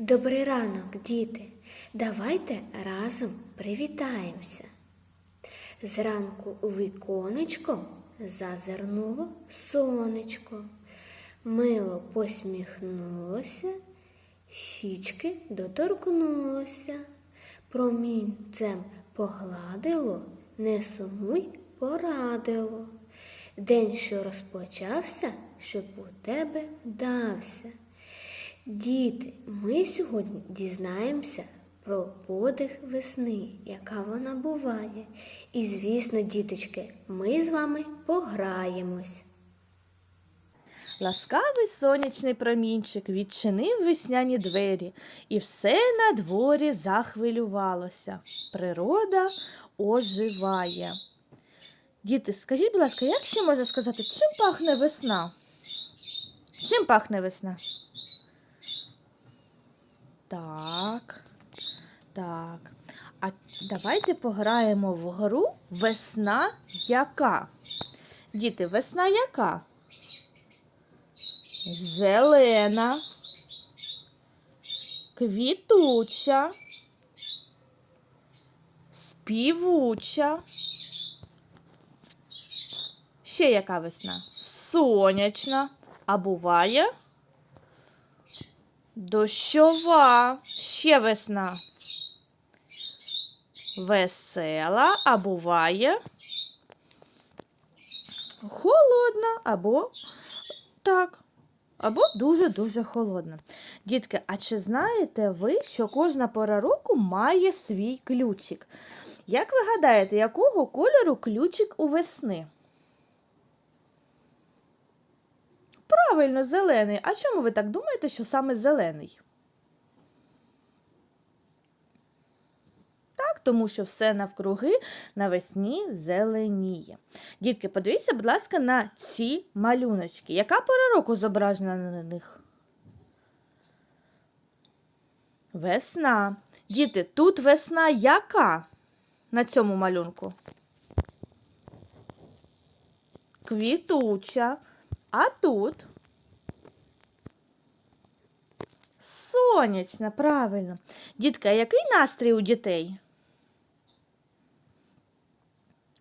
Добрий ранок, діти. Давайте разом привітаємося. Зранку у віконечко зазирнуло сонечко. Мило посміхнулося, щічки доторкнулося. Промінцем погладило, не сумуй порадило. День, що розпочався, щоб у тебе вдався. Діти, ми сьогодні дізнаємося про подих весни, яка вона буває. І, звісно, діточки, ми з вами пограємось. Ласкавий сонячний промінчик відчинив весняні двері, і все на дворі захвилювалося. Природа оживає. Діти, скажіть, будь ласка, як ще можна сказати, чим пахне весна? Чим пахне весна? Так. Так. А давайте пограємо в гру Весна яка? Діти, весна яка? Зелена, квітуча, співуча. Ще яка весна? Сонячна, а буває дощова. Ще весна. Весела, а буває холодна або так, або дуже-дуже холодна. Дітки, а чи знаєте ви, що кожна пора року має свій ключик? Як ви гадаєте, якого кольору ключик у весни? Правильно, зелений. А чому ви так думаєте, що саме зелений? Так, тому що все навкруги навесні зеленіє. Дітки, подивіться, будь ласка, на ці малюночки. Яка пора року зображена на них? Весна. Діти, тут весна яка на цьому малюнку? Квітуча. А тут сонячна, правильно. Дітка, який настрій у дітей?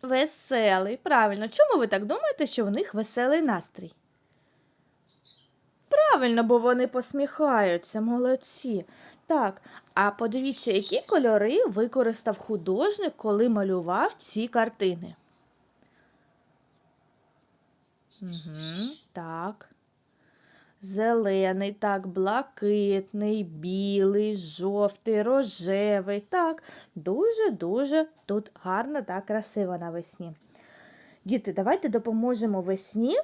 Веселий, правильно. Чому ви так думаєте, що в них веселий настрій? Правильно, бо вони посміхаються, молодці. Так, а подивіться, які кольори використав художник, коли малював ці картини. Угу, так. Зелений, так, блакитний, білий, жовтий, рожевий. Так, дуже-дуже тут гарно та красиво навесні. Діти, давайте допоможемо весні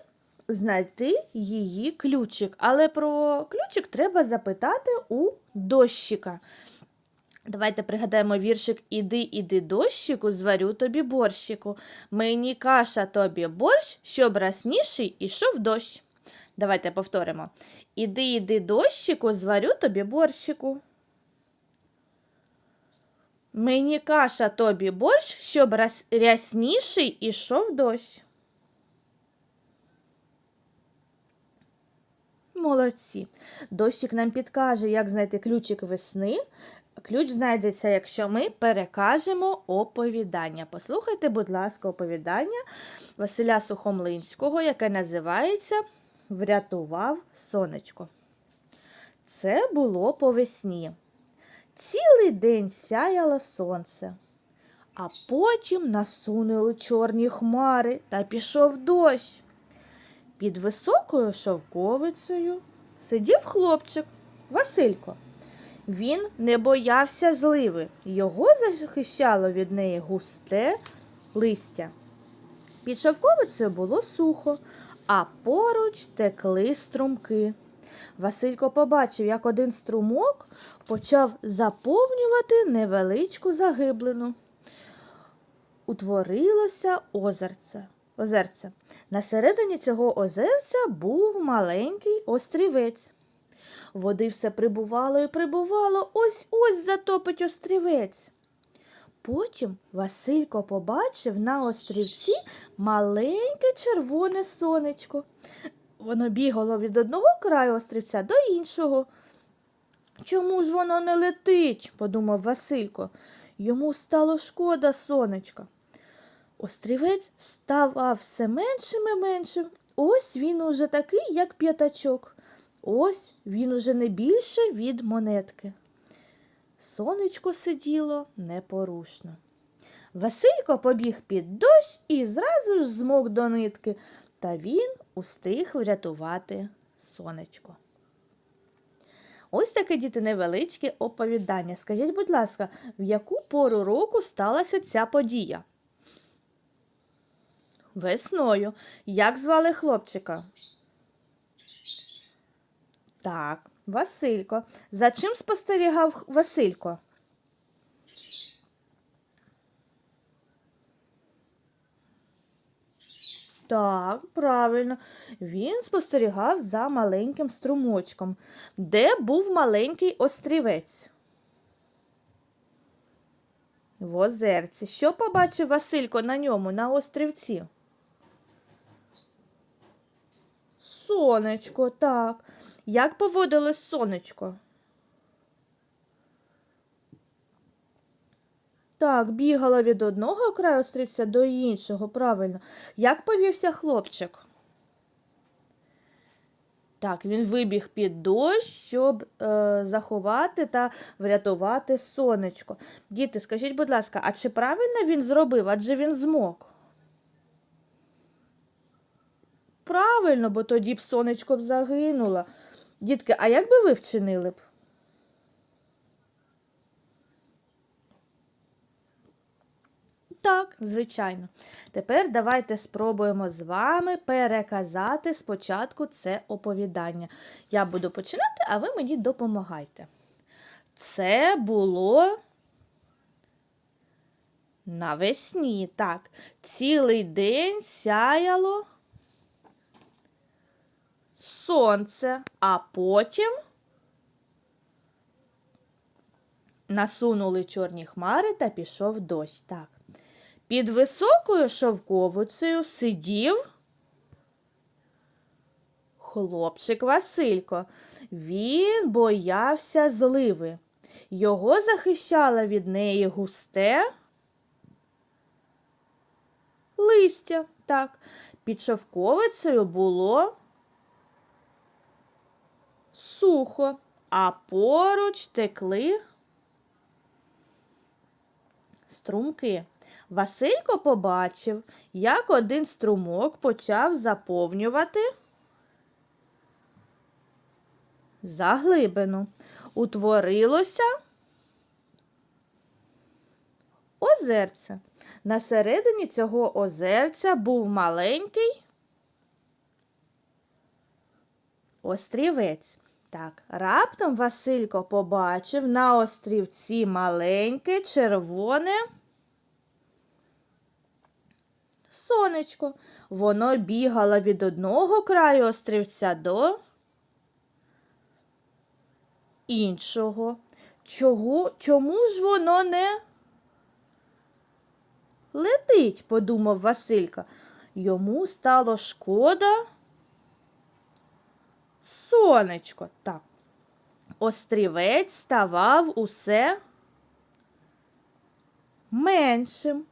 знайти її ключик. Але про ключик треба запитати у дощика. Давайте пригадаємо віршик Іди, іди, дощику, зварю тобі борщику. Мені каша тобі борщ, щоб расніший ішов дощ. Давайте повторимо. Іди, іди, дощику, зварю тобі борщику. Мені каша тобі борщ, щоб рясніший ішов дощ. Молодці. Дощик нам підкаже, як знайти ключик весни. Ключ знайдеться, якщо ми перекажемо оповідання. Послухайте, будь ласка, оповідання Василя Сухомлинського, яке називається Врятував сонечко. Це було по весні. Цілий день сяяло сонце, а потім насунули чорні хмари та пішов дощ. Під високою шовковицею сидів хлопчик Василько. Він не боявся зливи, його захищало від неї густе листя. Під шовковицею було сухо, а поруч текли струмки. Василько побачив, як один струмок почав заповнювати невеличку загиблину. Утворилося озерце. озерце. На середині цього озерця був маленький острівець. Води все прибувало і прибувало, ось ось затопить острівець. Потім Василько побачив на острівці маленьке червоне сонечко. Воно бігало від одного краю острівця до іншого. Чому ж воно не летить? подумав Василько. Йому стало шкода сонечка. Острівець ставав все меншим і меншим. Ось він уже такий, як п'ятачок. Ось він уже не більше від монетки. Сонечко сиділо непорушно. Василько побіг під дощ і зразу ж змок до нитки, та він устиг врятувати сонечко. Ось таке діти невеличке оповідання. Скажіть, будь ласка, в яку пору року сталася ця подія? Весною. Як звали хлопчика? Так, Василько. За чим спостерігав Василько? Так, правильно. Він спостерігав за маленьким струмочком. Де був маленький острівець? В озерці. Що побачив Василько на ньому, на острівці? Сонечко, так. Як поводилось сонечко? Так, бігала від одного краю острівця до іншого, правильно. Як повівся хлопчик? Так, він вибіг під дощ, щоб е, заховати та врятувати сонечко. Діти, скажіть, будь ласка, а чи правильно він зробив? Адже він змок? Правильно, бо тоді б сонечко б загинуло. Дітки, а як би ви вчинили б? Так, звичайно. Тепер давайте спробуємо з вами переказати спочатку це оповідання. Я буду починати, а ви мені допомагайте. Це було навесні. Так, цілий день сяяло сонце, а потім насунули чорні хмари та пішов дощ. Так. Під високою шовковицею сидів хлопчик Василько. Він боявся зливи. Його захищало від неї густе листя. Так, під шовковицею було сухо, а поруч текли струмки. Василько побачив, як один струмок почав заповнювати заглибину. Утворилося озерце. На середині цього озерця був маленький острівець. Так, раптом Василько побачив на острівці маленьке червоне сонечко. Воно бігало від одного краю острівця до іншого. Чого, чому ж воно не летить? подумав Василько. Йому стало шкода. Сонечко. Так. Острівець ставав усе меншим.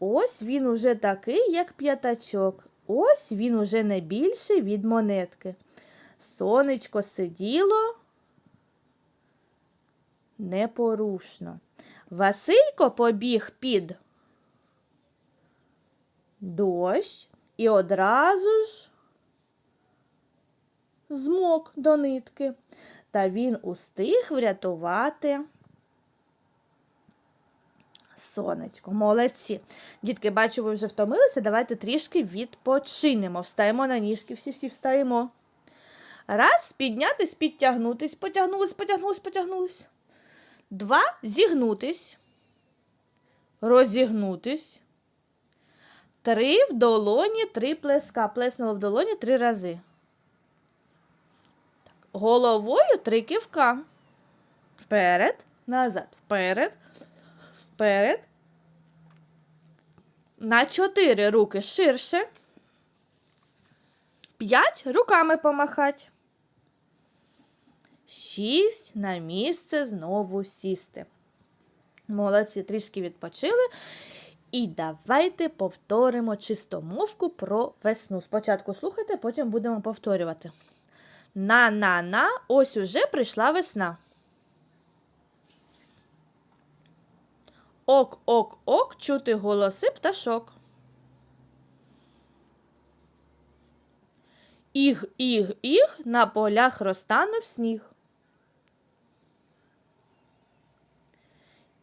Ось він уже такий, як п'ятачок. Ось він уже не більший від монетки. Сонечко сиділо непорушно. Василько побіг під дощ і одразу ж змок до нитки, та він устиг врятувати сонечко. Молодці. Дітки, бачу, ви вже втомилися. Давайте трішки відпочинемо. Встаємо на ніжки, всі-всі встаємо. Раз, піднятись, підтягнутись, потягнулись, потягнулись, потягнулись. Два, зігнутись, розігнутись. Три в долоні, три плеска. Плеснуло в долоні три рази. Головою три кивка. Вперед, назад, вперед, вперед. На чотири руки ширше. П'ять руками помахать. Шість на місце знову сісти. Молодці, трішки відпочили. І давайте повторимо чистомовку про весну. Спочатку слухайте, потім будемо повторювати. На-на-на, ось уже прийшла весна. Ок-ок-ок, чути голоси пташок. Іг, іг, іг, на полях розтанув сніг.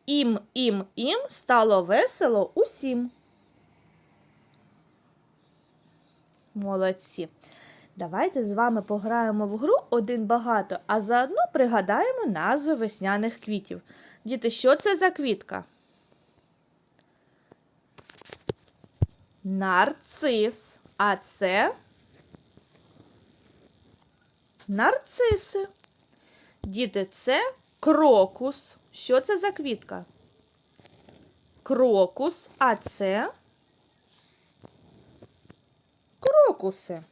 Ім, ім, ім, стало весело усім. Молодці. Давайте з вами пограємо в гру один багато, а заодно пригадаємо назви весняних квітів. Діти, що це за квітка? Нарцис. А це нарциси. Діти, це крокус. Що це за квітка? Крокус, а це крокуси.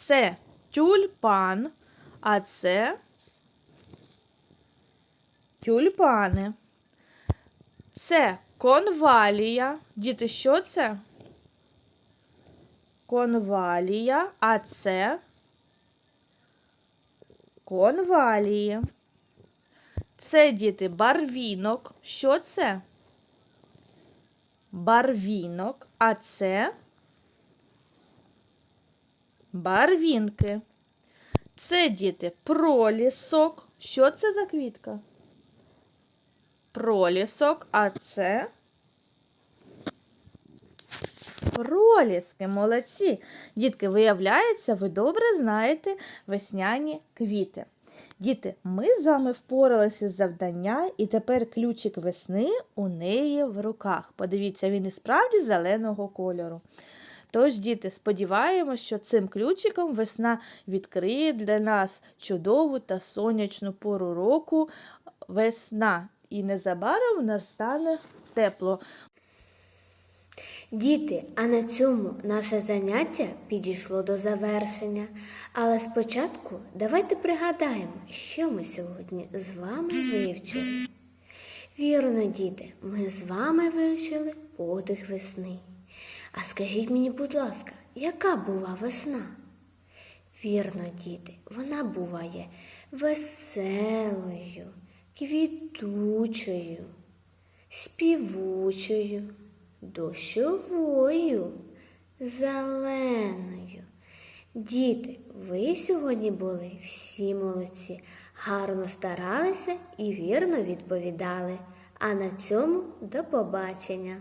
Це тюльпан, а це тюльпани. Це конвалія. Діти, що це? Конвалія, а це конвалії. Це діти барвінок. Що це? Барвінок, а це барвінки. Це діти пролісок. Що це за квітка? Пролісок, а це проліски. Молодці. Дітки, виявляється, ви добре знаєте весняні квіти. Діти, ми з вами впоралися з завдання, і тепер ключик весни у неї в руках. Подивіться, він і справді зеленого кольору. Тож, діти, сподіваємося, що цим ключиком весна відкриє для нас чудову та сонячну пору року весна. І незабаром настане тепло. Діти, а на цьому наше заняття підійшло до завершення. Але спочатку давайте пригадаємо, що ми сьогодні з вами вивчили. Вірно, діти, ми з вами вивчили подих весни. А скажіть мені, будь ласка, яка була весна? Вірно, діти, вона буває веселою, квітучою, співучою, дощовою, зеленою. Діти, ви сьогодні були всі молодці, гарно старалися і вірно відповідали. А на цьому до побачення!